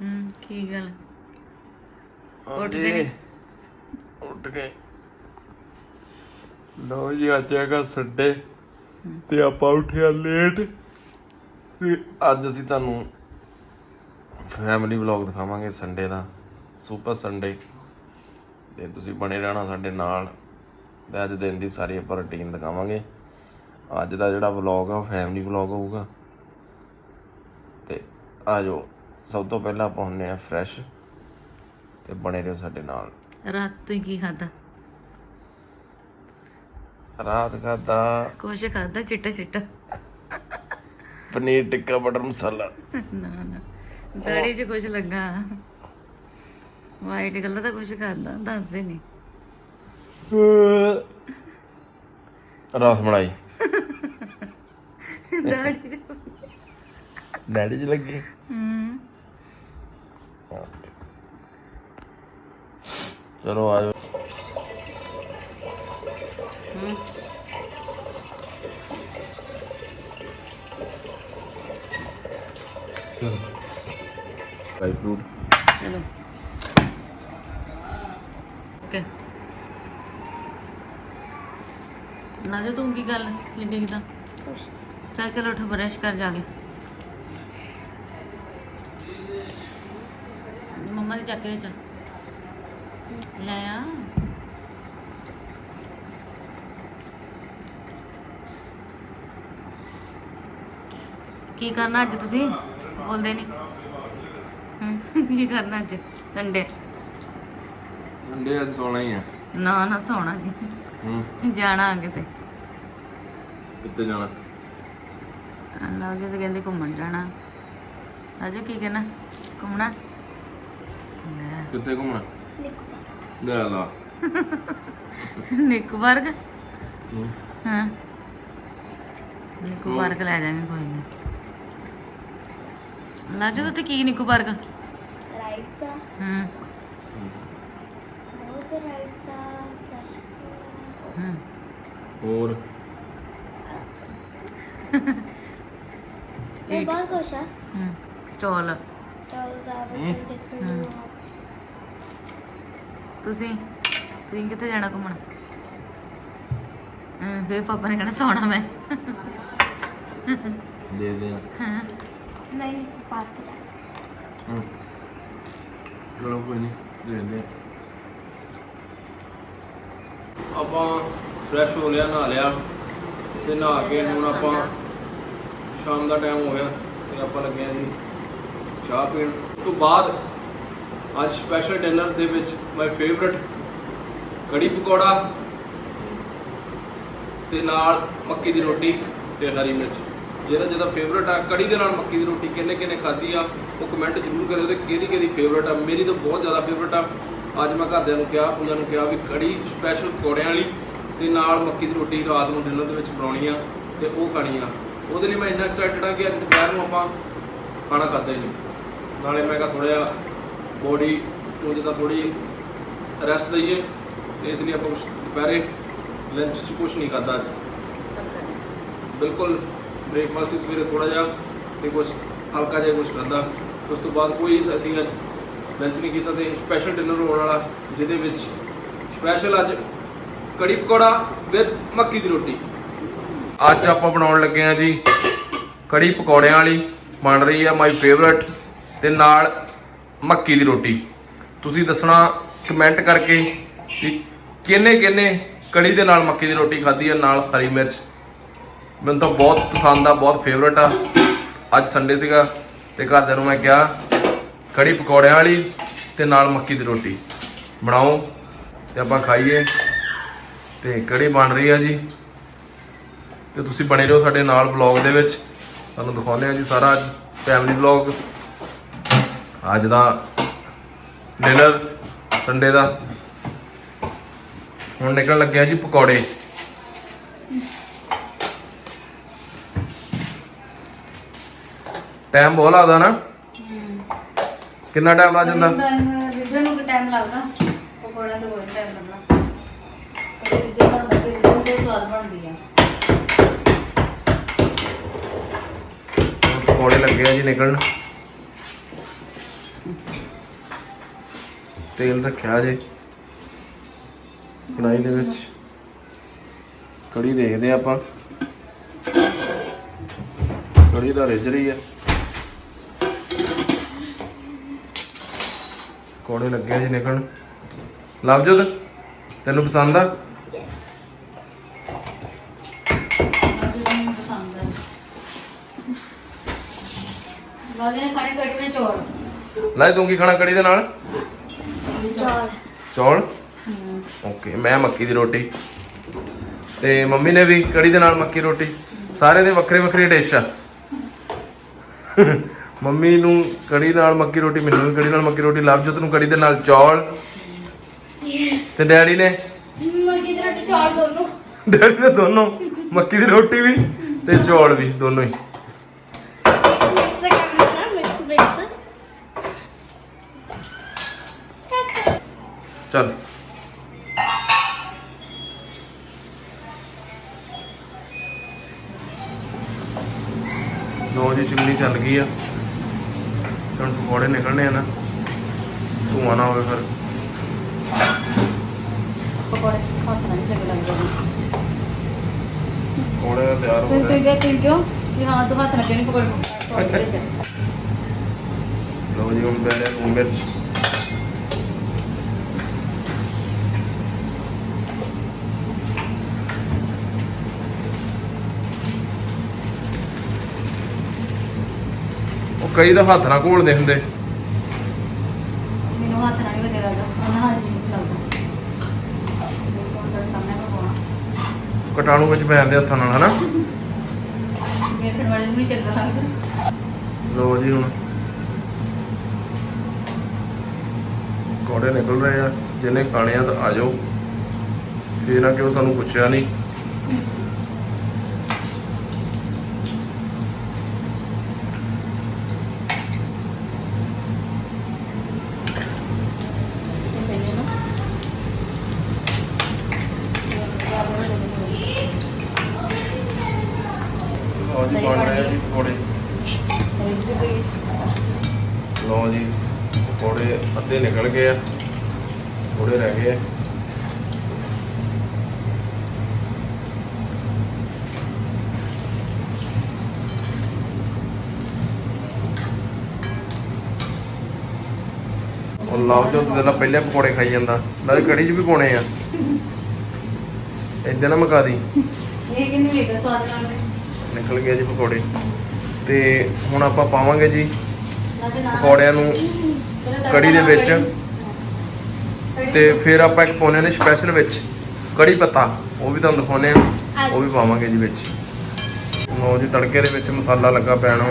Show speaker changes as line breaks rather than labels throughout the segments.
ਹੂੰ ਕੀ ਗੱਲ? ਉੱਠਦੇ ਨੀ?
ਉੱਠ ਗਏ। ਲੋ ਜੀ ਅੱਜ ਹੈਗਾ ਸੰਡੇ ਤੇ ਆਪਾਂ ਉੱਠਿਆ ਲੇਟ ਤੇ ਅੱਜ ਅਸੀਂ ਤੁਹਾਨੂੰ ਫੈਮਿਲੀ ਵਲੌਗ ਦਿਖਾਵਾਂਗੇ ਸੰਡੇ ਦਾ। ਸੁਪਰ ਸੰਡੇ ਤੇ ਤੁਸੀਂ ਬਣੇ ਰਹਿਣਾ ਸਾਡੇ ਨਾਲ। ਤੇ ਅੱਜ ਦਿਨ ਦੀ ਸਾਰੀ ਆਪਾਂ ਰੁਟੀਨ ਦਿਖਾਵਾਂਗੇ। ਅੱਜ ਦਾ ਜਿਹੜਾ ਵਲੌਗ ਆ ਉਹ ਫੈਮਿਲੀ ਵਲੌਗ ਹੋਊਗਾ। ਤੇ ਆਜੋ ਸਭ ਤੋਂ ਪਹਿਲਾਂ ਆਪਾਂ ਹੁੰਨੇ ਆ ਫਰੈਸ਼ ਤੇ ਬਣੇ ਰਹੋ ਸਾਡੇ ਨਾਲ।
ਰਾਤ ਤੋਂ ਕੀ ਖਾਦਾ
ਰਾਤ ਖਾਦਾ
ਕੁਛ ਖਾਦਾ ਚਿੱਟਾ ਚਿੱਟਾ।
ਪਨੀਰ ਟਿੱਕਾ ਬਟਰ ਮਸਾਲਾ।
ਨਾ ਨਾ। ਦਾੜੀ 'ਚ ਕੁਛ ਲੱਗਾ। ਵਾਈਟ ਕਲਰ ਦਾ ਕੁਛ ਖਾਦਾ ਦੱਸਦੇ ਨਹੀਂ
ਰਸ ਮਲਾਈ।
ਦਾੜੀ 'ਚ
ਲੱਗੀ।
ਹੂੰ।
ਚਲੋ ਆਜੋ ਡਰਾਈ ਫਰੂਟ
ਚਲੋ। ਓਕੇ ਨਾ ਜੋ ਤੂੰ ਕੀ ਗੱਲ ਕੀ ਡਿੱਗਦਾ ਚੱਲ ਚਲੋ ਉੱਠ ਬਰਸ਼ ਕਰ ਜਾ ਕੇ। ਮੰਮਾ ਦੀ ਚੱਕ ਲੈ ਚਾ ਲੈ ਆ। ਕੀ ਕਰਨਾ ਅੱਜ ਤੁਸੀਂ? ਬੋਲਦੇ ਨਹੀਂ ਕੀ ਕਰਨਾ ਅੱਜ? ਸੰਡੇ
ਅੰਡੇ ਅੱਜ ਸੋਣਾ ਹੀ ਆ।
ਨਾ ਨਾ ਸੌਣਾ ਜੀ
ਹੂੰ।
ਜਾਣਾ ਕਿਤੇ।
ਕਿੱਥੇ ਜਾਣਾ?
ਨਾ ਜੀ ਤੇ ਕਹਿੰਦੇ ਘੁੰਮਣ ਜਾਣਾ। ਅਜੇ ਕੀ ਕਹਿਣਾ? ਘੁੰਮਣਾ?
ਕਿੱਥੇ ਘੁੰਮਣਾ? ਲੈ ਲਾ
ਨਿੱਕੂ ਵਰਗ
ਹੂੰ।
ਹਾਂ ਨਿੱਕੂ ਵਰਗ ਲੈ ਜਾਵਾਂਗੇ ਕੋਈ ਨਹੀਂ ਲਾਜੋ ਤੇ ਕੀ ਨਿੱਕੂ ਵਰਗ
राईटचा
ਹੂੰ
बहुत राईटचा फ्लॅश
ਹੂੰ
ਹੋਰ
हे बघ कशा
ਹੂੰ ਸਟਾਲ
स्टॉलचा बचन ते खडू
ਤੁਸੀਂ? ਤੁਸੀਂ ਕਿੱਥੇ ਜਾਣਾ ਘੁੰਮਣ? ਫੇਰ ਪਾਪਾ ਨੇ ਕਹਿਣਾ ਸੌਣਾ ਮੈਂ।
ਦੇ ਦੇ।
ਹਾਂ।
ਨਹੀਂ ਪਾਰਕ
ਜਾ ਚਲੋ ਕੋਈ ਨਹੀਂ ਦੇ ਦੇ। ਆਪਾਂ ਫਰੈਸ਼ ਹੋ ਲਿਆ ਨਹਾ ਲਿਆ। ਤੇ ਨਹਾ ਕੇ ਹੁਣ ਆਪਾਂ ਸ਼ਾਮ ਦਾ ਟਾਈਮ ਹੋ ਗਿਆ ਤੇ ਆਪਾਂ ਲੱਗੇ ਆ ਜੀ ਚਾਹ ਪੀਣ। ਤੋਂ ਬਾਅਦ ਅੱਜ ਸਪੈਸ਼ਲ ਡਿਨਰ ਦੇ ਵਿੱਚ ਮਾਈ ਫੇਵਰਿਟ ਕੜੀ ਪਕੌੜਾ ਤੇ ਨਾਲ ਮੱਕੀ ਦੀ ਰੋਟੀ ਤੇ ਹਰੀ ਮਿਰਚ। ਜਿਹੜਾ ਜਿਹਦਾ ਫੇਵਰਿਟ ਆ, ਕੜੀ ਦੇ ਨਾਲ ਮੱਕੀ ਦੀ ਰੋਟੀ ਕਿੰਨੇ ਕਿਹਨੇ ਖਾਧੀ ਆ, ਉਹ ਕਮੈਂਟ ਜ਼ਰੂਰ ਕਰਿਓ ਤੇ ਕਿਹਦੀ ਕਿਹਦੀ ਫੇਵਰਿਟ ਆ। ਮੇਰੀ ਤਾਂ ਬਹੁਤ ਜ਼ਿਆਦਾ ਫੇਵਰਿਟ ਆ। ਅੱਜ ਮੈਂ ਘਰਦਿਆਂ ਨੂੰ ਕਿਹਾ ਪੂਜਾ ਨੂੰ ਕਿਹਾ ਵੀ ਕੜੀ ਸਪੈਸ਼ਲ ਪਕੌੜਿਆਂ ਵਾਲੀ ਤੇ ਨਾਲ ਮੱਕੀ ਦੀ ਰੋਟੀ ਰਾਤ ਨੂੰ ਡਿਨਰ ਦੇ ਵਿੱਚ ਬਣਾਉਣੀ ਆ ਤੇ ਉਹ ਖਾਣੀ ਆ। ਉਹਦੇ ਲਈ ਮੈਂ ਇੰਨਾ ਐਕਸਾਈਟਡ ਆ ਕਿ ਅੱਜ ਦੁਪਹਿਰ ਨੂੰ ਆਪਾਂ ਖਾਣਾ ਖਾਦਾ ਹੀ ਨਹੀਂ। ਨਾਲੇ ਮੈਂ ਕਿਹਾ ਥੋੜਾ ਜਿਹਾ ਬੋਡੀ ਨੂੰ ਜਿੱਦਾਂ ਥੋੜੀ ਰੈਸਟ ਦਈਏ, ਤੇ ਇਸ ਲਈ ਆਪਾਂ ਕੁਛ ਦੁਪਹਿਰੇ ਲੰਚ 'ਚ ਕੁਝ ਨਹੀਂ ਖਾਦਾ ਅੱਜ। ਬਿਲਕੁਲ ਬ੍ਰੇਕਫਾਸਟ ਵਿੱਚ ਸਵੇਰੇ ਥੋੜਾ ਜਿਹਾ ਤੇ ਕੁਝ ਹਲਕਾ ਜਿਹਾ ਕੁਝ ਖਾਦਾ ਉਸ ਤੋਂ ਬਾਅਦ ਕੋਈ ਅਸੀਂ ਅੱਜ ਲੰਚ ਨਹੀਂ ਕੀਤਾ ਤੇ ਸਪੈਸ਼ਲ ਡਿਨਰ ਹੋਣ ਵਾਲਾ, ਜਿਹਦੇ ਵਿੱਚ ਸਪੈਸ਼ਲ ਅੱਜ ਕੜੀ ਪਕੌੜਾ ਵਿਦ ਮੱਕੀ ਦੀ ਰੋਟੀ। ਅੱਜ ਆਪਾਂ ਬਣਾਉਣ ਲੱਗੇ ਆ ਜੀ ਕੜੀ ਪਕੌੜਿਆਂ ਵਾਲੀ, ਬਣ ਰਹੀ ਆ ਮਾਈ ਫੇਵਰਿਟ ਤੇ ਨਾਲ ਮੱਕੀ ਦੀ ਰੋਟੀ। ਤੁਸੀਂ ਦੱਸਣਾ ਕਮੈਂਟ ਕਰਕੇ ਕਿ ਕਿੰਨੇ ਕਿੰਨੇ ਕੜੀ ਦੇ ਨਾਲ ਮੱਕੀ ਦੀ ਰੋਟੀ ਖਾਧੀ ਆ ਨਾਲ ਹਰੀ ਮਿਰਚ। ਮੈਨੂੰ ਤਾਂ ਬਹੁਤ ਪਸੰਦ ਆ, ਬਹੁਤ ਫੇਵਰਟ ਆ। ਅੱਜ ਸੰਡੇ ਸੀਗਾ ਤੇ ਘਰਦਿਆਂ ਨੂੰ ਮੈਂ ਕਿਹਾ, ਕੜੀ ਪਕੌੜਿਆਂ ਵਾਲੀ ਤੇ ਨਾਲ ਮੱਕੀ ਦੀ ਰੋਟੀ। ਬਣਾਓ ਤੇ ਆਪਾਂ ਖਾਈਏ। ਤੇ ਕੜੀ ਬਣ ਰਹੀ ਆ ਜੀ। ਤੇ ਤੁਸੀਂ ਬਣੇ ਰਹੋ ਸਾਡੇ ਨਾਲ ਵਲੌਗ ਦੇ ਵਿੱਚ। ਤੁਹਾਨੂੰ ਦਿਖਾਉਂਦੇ ਆ ਜੀ ਸਾਰਾ ਫੈਮਿਲੀ ਵਲੌਗ ਅੱਜ ਦਾ ਡਿਨਰ ਸੰਡੇ ਦਾ। ਹੁਣ ਨਿਕਲਣ ਲੱਗਿਆ ਜੀ ਪਕੌੜੇ। ਟਾਈਮ ਬਹੁਤ ਲੱਗਦਾ ਨਾ। ਕਿੰਨਾ ਟਾਈਮ ਲੱਗ ਜਾਂਦਾ?
ਰਿਜਨ ਨੂੰ ਟਾਈਮ ਲੱਗਦਾ ਪਕੌੜਾ ਤੇ ਬਹੁਤ ਟਾਈਮ ਲੱਗਦਾ। ਤੇ ਰਿਜਨ ਦਾ ਰਿਜਨ ਤੇ ਸਵਾਦ ਬਣਦੀ ਆ।
ਪਕੌੜੇ ਲੱਗੇ ਆ ਜੀ ਨਿਕਲਣ। ਤੇਲ ਰੱਖਿਆ ਜੇ। ਕੜਾਈ ਦੇ ਵਿੱਚ। ਕੜੀ ਦੇਖਦੇ ਆਪਾਂ। ਕੜੀ ਦਾ ਰਿੱਝ ਰਹੀ ਆ। ਕੋੜੇ ਲੱਗੇ ਜੀ ਨਿਕਲਣ। ਲਵਜੋਤ ਤੈਨੂੰ ਪਸੰਦ ਆ? ਲੈ ਕੀ ਖਾਣਾ ਕੜੀ ਦੇ ਨਾਲ? ਚੌਲ। ਓਕੇ ਮੈਂ ਮੱਕੀ ਦੀ ਰੋਟੀ। ਤੇ ਮੰਮੀ ਨੇ ਵੀ ਕੜੀ ਦੇ ਨਾਲ ਮੱਕੀ ਰੋਟੀ। ਸਾਰੇ ਦੇ ਵੱਖਰੇ ਵੱਖਰੇ ਡਿਸ਼ ਆ। ਮੰਮੀ ਨੂੰ ਕੜੀ ਨਾਲ ਮੱਕੀ ਰੋਟੀ ਮੈਨੂੰ ਕੜੀ ਨਾਲ ਮੱਕੀ ਰੋਟੀ ਲਵਜੋਤ ਨੂੰ ਕੜੀ ਦੇ ਨਾਲ ਚੌਲ। ਤੇ ਡੈਡੀ ਨੇ?
ਮੱਕੀ ਦੀ ਰੋਟੀ ਚੌਲ ਦੋਨੋਂ।
ਡੈਡੀ ਨੇ ਦੋਨੋਂ ਮੱਕੀ ਦੀ ਰੋਟੀ ਵੀ ਤੇ ਚੌਲ ਵੀ ਦੋਨੋਂ ਹੀ। ਚੱਲ। ਲੋ ਜੀ ਚੁੰਨੀ ਚੱਲ ਗਈ ਆ। ਹੁਣ ਪਕੌੜੇ ਨਿਕਲਣੇ ਆ ਨਾ। ਧੂਆਂ ਨਾ ਹੋਵੇ ਫਿਰ।
ਪਕੌੜੇ ਹੱਥ ਨਾਲ ਨਹੀਂ ਲੱਗਦੇ
ਪਕੌੜੇ ਤਾਂ ਤਿਆਰ ਹੋ
ਤੂੰ
ਗਏ।
ਤੂੰ ਕਿਹਾ ਤੂੰ ਕਿਉਂ? ਵੀ ਹਾਂ ਤੂੰ ਹੱਥ ਨਾਲ ਕਿਉਂ ਨਹੀਂ ਪਕੌੜੇ ਪਕੌੜੇ ਵਿੱਚ?
ਲੋ ਜੀ ਹੁਣ ਰਿਹਾ ਲੂਣ ਮਿਰਚ। ਕਈ ਤਾਂ ਹੱਥ ਨਾਲ ਘੋਲਦੇ ਹੁੰਦੇ।
ਮੈਨੂੰ ਹੱਥ ਨਾਲ ਨਹੀਂ ਵਧੀਆ ਲੱਗਦਾ ਉਹਨਾਂ ਹਾਂ ਜੀ ਨਹੀਂ ਲੱਗਦਾ ਸਾਹਮਣੇ
ਕਟਾਣੂ ਵਿੱਚ ਪੈ ਜਾਂਦੇ ਹੱਥਾਂ ਨਾਲ ਹਨਾ?
ਮੇਰੇ ਵਾਲੇ ਨੂੰ ਨਹੀਂ ਚੰਗਾ ਲੱਗਦਾ।
ਲੋ ਜੀ ਹੁਣ। ਕੋੜੇ ਨਿਕਲ ਰਹੇ ਆ ਜਿਹਨੇ ਖਾਣੇ ਆ ਤਾਂ ਆ ਜਾਓ। ਨਾ ਕਿਉਂ ਸਾਨੂੰ ਪੁੱਛਿਆ ਨਹੀਂ ਪਕੌੜੇ ਅੱਧੇ ਨਿਕਲ ਗਏ ਆ ਥੋੜੇ ਰਹਿ ਗਏ ਆ। ਉਹ ਲਾਓ ਜੋ ਤੇ ਪਹਿਲੇ ਪਕੌੜੇ ਖਾਈ ਜਾਂਦਾ ਨਾਲੇ ਕੜੀ 'ਚ ਵੀ ਪਾਉਣੇ ਆ। ਏਦਾਂ ਨਾ ਮਕਾ ਦੀ
ਇਹ ਕਿੰਨੀ ਵੇਗਾ ਸਵਾਦ ਨਾਲ
ਨਿਕਲ ਗਏ ਜੀ ਪਕੌੜੇ। ਤੇ ਹੁਣ ਆਪਾਂ ਪਾਵਾਂਗੇ ਜੀ ਪਕੌੜਿਆਂ ਨੂੰ ਕੜੀ ਦੇ ਵਿੱਚ। ਤੇ ਫਿਰ ਆਪਾਂ ਇੱਕ ਪਾਉਣੇ ਨੇ ਸਪੈਸ਼ਲ ਵਿੱਚ, ਕੜੀ ਪੱਤਾ, ਉਹ ਵੀ ਤੁਹਾਨੂੰ ਦਿਖਾਉਣੇ ਆ ਉਹ ਵੀ ਪਾਵਾਂਗੇ ਜੀ ਵਿੱਚ। ਲਓ ਜੀ, ਤੜਕੇ ਦੇ ਵਿੱਚ ਮਸਾਲਾ ਲੱਗਾ ਪੈਣਾ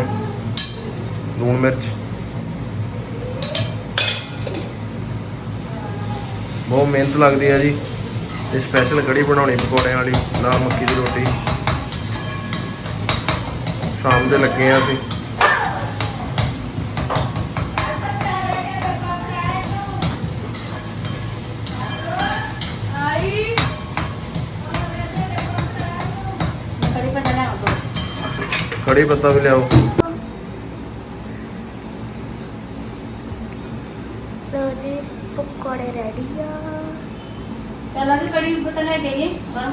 ਲੂਣ ਮਿਰਚ। ਬਹੁਤ ਮਿਹਨਤ ਲੱਗਦੀ ਹੈ ਜੀ। ਤੇ ਸਪੈਸ਼ਲ ਕੜੀ ਬਣਾਉਣੀ ਪਕੌੜਿਆਂ ਵਾਲੀ, ਨਾਲ ਮੱਕੀ ਦੀ ਰੋਟੀ। ਸ਼ਾਮ ਦੇ ਲੱਗੇ ਆ ਅਸੀਂ।
ਕੜੀ ਪੱਤਾ
ਵੀ ਲਿਆਓ।
ਲੋ ਜੀ ਪਕੌੜੇ ਰੈਡੀ ਆ।
ਚਲ ਅੱਜ ਕੜੀ ਪੱਤਾ ਲੈ ਕੇ
ਆਈਏ ਹਾਂ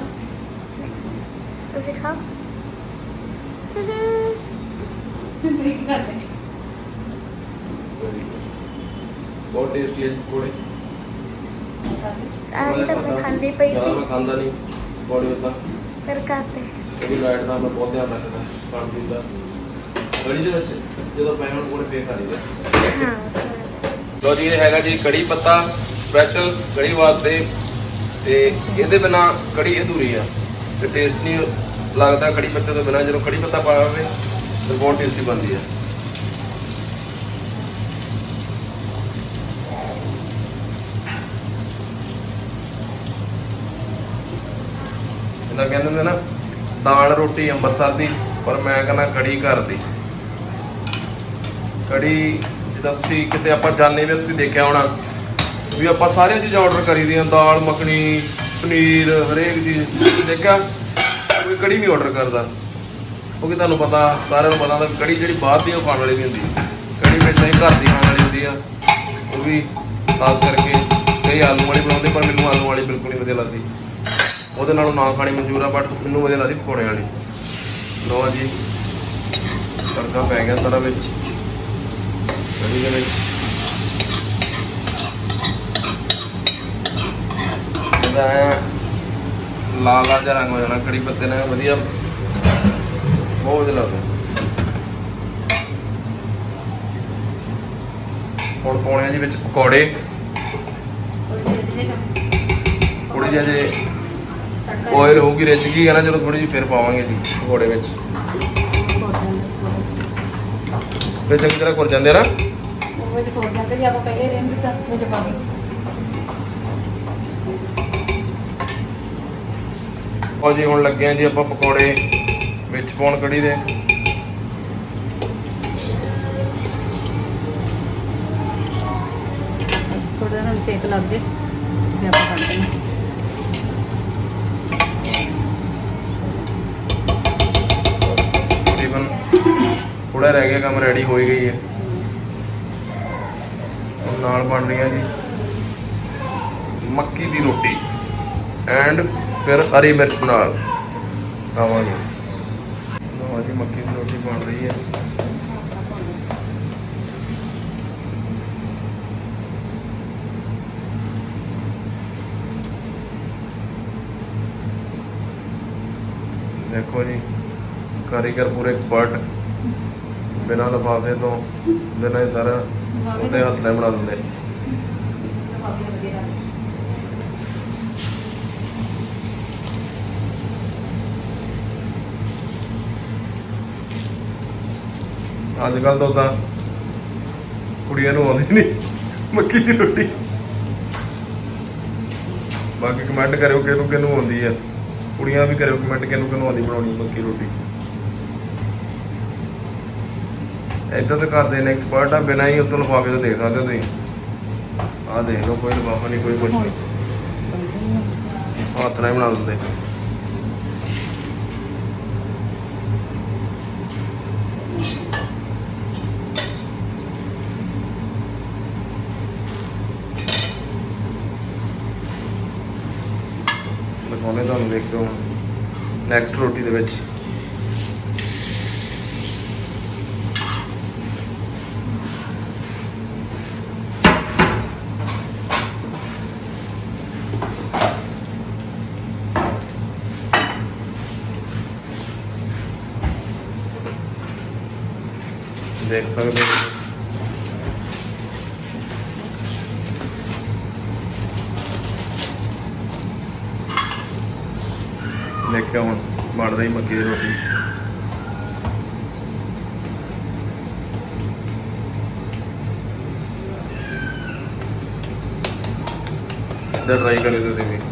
ਤੁਸੀਂ ਖਾਓ।
ਬਹੁਤ ਟੇਸਟੀ ਹੈ ਪਕੌੜੇ।
ਆਹ ਤਾਂ ਮੈਂ ਖਾਂਦੀ
ਪਈ
ਸੀ।
ਮੈਂ ਖਾਂਦਾ ਨਹੀਂ। ਪਕੌੜੇ ਪੱਤਾ
ਫਿਰ ਕਰਤੇ
ਇਹਦੀ ਲਾਈਟ ਦਾ ਮੈਂ ਬਹੁਤ ਧਿਆਨ ਰੱਖਦਾ ਪਾਣੀ ਦਾ। ਗੜੀ ਦੇ ਵਿੱਚ ਜਦੋਂ ਪੈ ਹੁਣ ਕੋਲ ਪੇ ਕਰੀਦਾ
ਹਾਂ।
ਲੋ ਜੀ ਇਹ ਹੈਗਾ ਜੀ ਕੜੀ ਪੱਤਾ ਸਪੈਸ਼ਲ ਕੜੀ ਵਾਸਤੇ। ਤੇ ਇਹਦੇ ਬਿਨਾ ਕੜੀ ਅਧੂਰੀ ਆ। ਤੇ ਟੇਸਟ ਨਹੀਂ ਲੱਗਦਾ ਕੜੀ ਪੱਤੇ ਤੋਂ ਬਿਨਾ। ਜਦੋਂ ਕੜੀ ਪੱਤਾ ਪਾਇਆ ਹੋਵੇ ਤੇ ਬਹੁਤ ਟੇਸਟੀ ਬਣਦੀ ਆ। ਇਹਦਾ ਕਹਿੰਦੇ ਹੁੰਦੇ ਨਾ, ਦਾਲ ਰੋਟੀ ਅੰਮ੍ਰਿਤਸਰ ਦੀ, ਪਰ ਮੈਂ ਕਹਿੰਦਾ ਕੜੀ ਘਰ ਦੀ। ਕੜੀ ਜਿੱਦਾਂ ਤੁਸੀਂ ਕਿਤੇ ਆਪਾਂ ਜਾਣੇ ਵੀ ਤੁਸੀਂ ਦੇਖਿਆ ਹੋਣਾ ਵੀ ਆਪਾਂ ਸਾਰੀਆਂ ਚੀਜ਼ਾਂ ਆਰਡਰ ਕਰੀਦੀਆਂ ਦਾਲ, ਮੱਖਣੀ, ਪਨੀਰ, ਹਰੇਕ ਚੀਜ਼। ਦੇਖਿਆ? ਕੋਈ ਕੜੀ ਨਹੀਂ ਆਰਡਰ ਕਰਦਾ। ਕਿਉਂਕਿ ਤੁਹਾਨੂੰ ਪਤਾ, ਸਾਰਿਆਂ ਨੂੰ ਪਤਾ ਹੁੰਦਾ ਕੜੀ ਜਿਹੜੀ ਬਾਹਰ ਦੀ ਉਹ ਖਾਣ ਵਾਲੀ ਨਹੀਂ ਹੁੰਦੀ। ਕੜੀ ਵਿੱਚ ਹੀ ਘਰ ਦੀ ਖਾਣ ਵਾਲੀ ਹੁੰਦੀ ਆ। ਉਹ ਵੀ ਖਾਸ ਕਰਕੇ ਕਈ ਆਲੂ ਵਾਲੀ ਬਣਾਉਂਦੇ, ਪਰ ਮੈਨੂੰ ਆਲੂ ਵਾਲੀ ਬਿਲਕੁਲ ਨਹੀਂ ਵਧੀਆ ਲੱਗਦੀ। ਉਹਦੇ ਨਾਲੋਂ ਨਾ ਖਾਣੀ ਮਨਜ਼ੂਰ ਆ ਬਟ ਮੈਨੂੰ ਵਧੀਆ ਲੱਗਦੀ ਪਕੌੜੇ ਵਾਲੀ। ਲੋ ਜੀ ਤੜਕਾ ਪੈ ਗਿਆ ਸਾਰਾ ਵਿੱਚ। ਕੜੀ ਦੇ ਵਿੱਚ। ਇਹਦਾ ਲਾਲ ਲਾਲ ਜਿਹਾ ਰੰਗ ਹੋ ਜਾਣਾ ਕੜੀ ਪੱਤੇ ਨਾਲ ਵਧੀਆ। ਬਹੁਤ ਵਧੀਆ ਲੱਗਦਾ। ਹੁਣ ਪਾਉਣੇ ਆ ਜੀ ਵਿੱਚ ਪਕੌੜੇ।
ਥੋੜੀ ਜਿਹੀ
ਜੇ ਆਇਲ ਹੋਊਗੀ ਰਿੱਝ ਗਈ ਹੈ ਨਾ ਜਦੋਂ ਥੋੜੀ ਜਿਹੀ ਫਿਰ ਪਾਵਾਂਗੇ ਜੀ ਪਕੌੜੇ ਵਿੱਚ। ਫਿਰ ਚੰਗੀ ਤਰ੍ਹਾਂ ਘੁਰ ਜਾਂਦੇ ਆ ਨਾ?
ਉਹ ਵਿੱਚ ਘੋਟ ਜਾਂਦੇ ਜੀ ਆਪਾਂ ਪਹਿਲੇ ਰਹਿਣ ਦਿੱਤਾ ਵਿੱਚ ਪਾ ਦੇ
ਉਹ ਜੀ ਹੁਣ ਲੱਗੇ ਆ ਜੀ ਆਪਾਂ ਪਕੌੜੇ ਵਿੱਚ ਪਾਉਣ ਕੜੀ ਦੇ।
ਥੋੜਾ ਜਿਹਾ ਨੂੰ ਸੇਕ ਲੱਗ ਜੇ ਫਿਰ ਆਪਾਂ ਕੱਢ ਦੇਣਾ
ਥੋੜਾ ਰਹਿ ਗਿਆ, ਕੰਮ ਰੈਡੀ ਹੋ ਹੀ ਗਈ ਹੈ। ਨਾਲ ਬਣ ਰਹੀਆਂ ਜੀ ਮੱਕੀ ਦੀ ਰੋਟੀ ਐਂਡ ਫਿਰ ਹਰੀ ਮਿਰਚ ਨਾਲ ਖਾਵਾਂਗੇ। ਲਓ ਜੀ, ਮੱਕੀ ਦੀ ਰੋਟੀ ਬਣ ਰਹੀ ਹੈ। ਦੇਖੋ ਜੀ, ਕਾਰੀਗਰ ਪੂਰੇ ਐਕਸਪਰਟ ਬਿਨਾਂ ਲਫਾਫੇ ਤੋਂ ਬਿਨਾਂ ਹੀ ਸਾਰਾ ਉਹਦੇ ਹੱਥ ਨਾਲ ਬਣਾ ਦਿੰਦੇ। ਅੱਜ ਕੱਲ ਤਾਂ ਉਦਾਂ ਕੁੜੀਆਂ ਨੂੰ ਆਉਂਦੀ ਨਹੀਂ ਮੱਕੀ ਦੀ ਰੋਟੀ। ਬਾਕੀ ਕਮੈਂਟ ਕਰਿਓ ਕਿਹਨੂੰ ਕਿਹਨੂੰ ਆਉਂਦੀ ਆ। ਕੁੜੀਆਂ ਵੀ ਕਰਿਓ ਕਮੈਂਟ ਕਿਹਨੂੰ ਕਿਹਨੂੰ ਆਉਂਦੀ ਬਣਾਉਣੀ ਮੱਕੀ ਰੋਟੀ। ਏਦਾਂ ਤਾਂ ਕਰਦੇ ਨੇ ਐਕਸਪਰਟ ਆ, ਬਿਨਾਂ ਹੀ ਉਤੋਂ ਲਫਾਫੇ ਤੋਂ ਦੇਖ ਸਕਦੇ ਹੋ ਤੁਸੀਂ। ਆਹ ਦੇਖ ਲਓ, ਕੋਈ ਲਫਾਫਾ ਨਹੀਂ, ਕੋਈ ਕੁਝ ਨਹੀਂ। ਹੱਥ ਨਾਲ ਬਣਾ ਦਿੰਦੇ ਦਿਖਾਉਂਦੇ ਤੁਹਾਨੂੰ, ਦੇਖਦੇ ਹੋ ਨੈਕਸਟ ਰੋਟੀ ਦੇ ਵਿੱਚ। ਦੇਖ ਸਕਦੇ ਹੋ। ਦੇਖਿਆ ਹੁਣ, ਬਣ ਰਹੀ ਮੱਕੀ ਦੀ ਰੋਟੀ। ਇੱਦਾਂ ਟਰਾਈ ਕਰਿਓ ਤੁਸੀਂ ਵੀ।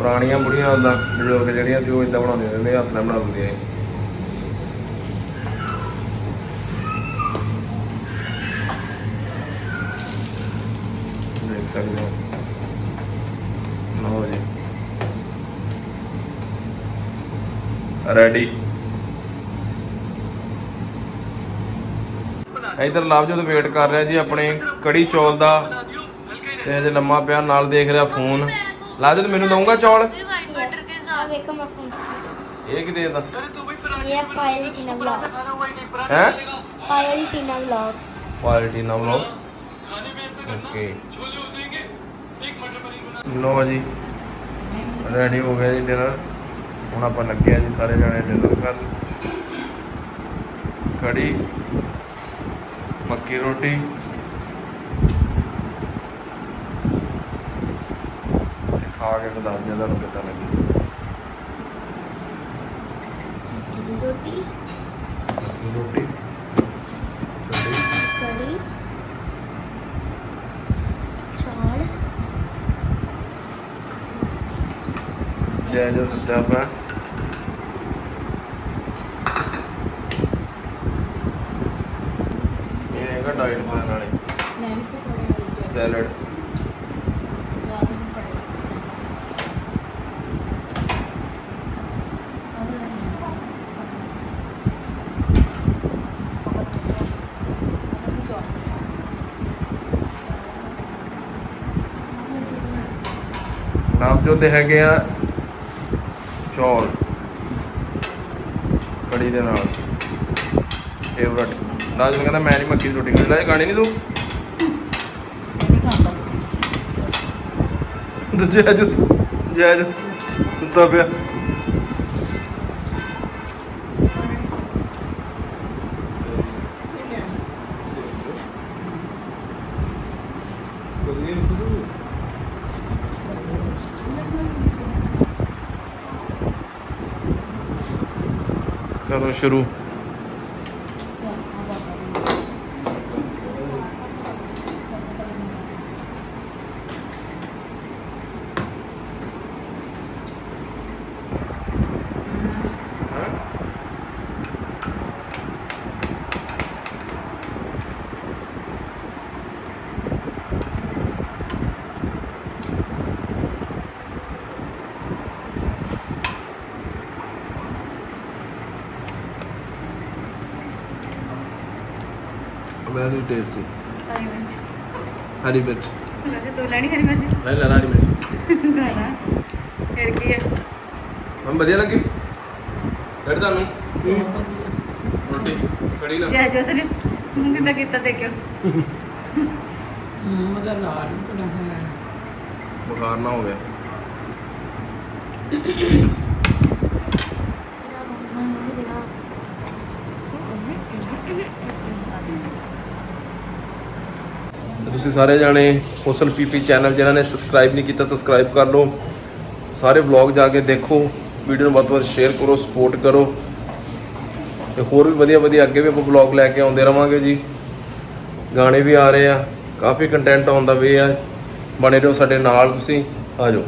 ਪੁਰਾਣੀਆਂ ਬੁੜੀਆਂ ਹੁੰਦਾ ਬਜ਼ੁਰਗ ਜਿਹੜੀਆਂ ਸੀ ਉਹ ਇਦਾਂ ਬਣਾਉਂਦੇ ਹੁੰਦੇ ਹੱਥ ਨਾਲ ਬਣਾ ਦਿੰਦੀਆਂ ਸੀ ਦੇਖ ਸਕਦੇ ਹੋ। ਲਓ ਜੀ। ਰੈਡੀ ਇਧਰ ਲਵਜੋਤ ਵੇਟ ਕਰ ਰਿਹਾ ਜੀ, ਆਪਣੇ ਕੜੀ ਚੌਲ ਦਾ। ਤੇ ਹਜੇ ਲੰਮਾ ਪਿਆ, ਨਾਲ ਦੇਖ ਰਿਹਾ ਫੋਨ। ਲਵਜੋਤ ਮੈਨੂੰ ਦਊਂਗਾ ਚੌਲ
हाँ देखो मैं फोन
ਇਹ ਕੀ ਦੇਦਾ
ये पायल टीना ब्लॉग्स
ਹੈ
पायल टीना ब्लॉग्स
ਕੁਆਲਿਟੀ ਨਾ ਬਲੌਗਸ ਓਕੇ ਲੋ ਜੀ ਰੈਡੀ ਹੋ ਗਿਆ ਜੀ ਡਿਨਰ ਹੁਣ ਆਪਾਂ ਲੱਗੇ ਆ ਜੀ ਸਾਰੇ ਜਾਣੇ ਡਿਨਰ ਕਰਨ ਕੜੀ ਮੱਕੀ ਰੋਟੀ ആകെ നിറഞ്ഞത് നമുക്ക് തലകി
റൊട്ടി കടി.
ചോൾ. ജയ സുറ്റാപ്പ.
ഉണ്ടായിട്ട് സാലഡ്.
ਜੋ ਦੇ ਹੈਗੇ ਆ ਚੌਲ। ਕੜੀ ਦੇ ਨਾਲ। ਫੇਵਰਟ ਨਾਜ ਕਹਿੰਦਾ ਮੈਂ ਨਹੀਂ ਮੱਕੀ ਦੀ ਰੋਟੀ ਖਾਣੀ। ਲੈ ਖਾਣੀ ਨਹੀਂ ਤੂੰ? ਦੂਜੇ ਅੱਜ ਜੈ ਸੁੱਤਾ ਪਿਆ। ਕਰੋ ਸ਼ੁਰੂ ਵੈਰੀ ਟੇਸਟੀ
ਹਰੀ ਮਿਰਚ।
ਹਰੀ ਮਿਰਚ।
ਲੱਗੇ ਤੂੰ ਲੈਣੀ ਹਰੀ ਮਿਰਚ?
ਮੈਂ ਲੈਣਾ ਹਰੀ ਮਿਰਚ।
ਫਿਰ ਕੀ ਹੈ
ਹਾਂ ਵਧੀਆ ਲੱਗੀ? ਫਿਰ ਤੁਹਾਨੂੰ ਰੋਟੀ ਕੜੀ ਨਾ
ਜੈ ਜੋ ਤੇਰੇ ਤੂੰ ਕਿੱਦਾਂ ਕੀਤਾ ਦੇਖਿਓ?
ਮਗਰ ਲਾਲ ਬਣਾ ਹੈ
ਬੁਖਾਰ ਨਾ ਹੋਵੇ ਤੇ ਤੁਸੀਂ ਸਾਰੇ ਜਾਣੇ ਹੁਸਨ ਪੀਪੀ ਚੈਨਲ, ਜਿਨ੍ਹਾਂ ਨੇ ਸਬਸਕ੍ਰਾਈਬ ਨਹੀਂ ਕੀਤਾ ਸਬਸਕ੍ਰਾਈਬ ਕਰ ਲਓ। ਸਾਰੇ ਵਲੌਗ ਜਾ ਕੇ ਦੇਖੋ ਵੀਡੀਓ ਨੂੰ ਵੱਧ ਤੋਂ ਵੱਧ ਸ਼ੇਅਰ ਕਰੋ ਸਪੋਰਟ ਕਰੋ। ਤੇ ਹੋਰ ਵੀ ਵਧੀਆ ਵਧੀਆ ਅੱਗੇ ਵੀ ਆਪਾਂ ਵਲੌਗ ਲੈ ਕੇ ਆਉਂਦੇ ਰਵਾਂਗੇ ਜੀ। ਗਾਣੇ ਵੀ ਆ ਰਹੇ ਆ। ਕਾਫੀ ਕੰਟੈਂਟ ਆਉਂਦਾ ਵੇ ਆ। ਬਣੇ ਰਹੋ ਸਾਡੇ ਨਾਲ ਤੁਸੀਂ। ਆ ਜਾਓ।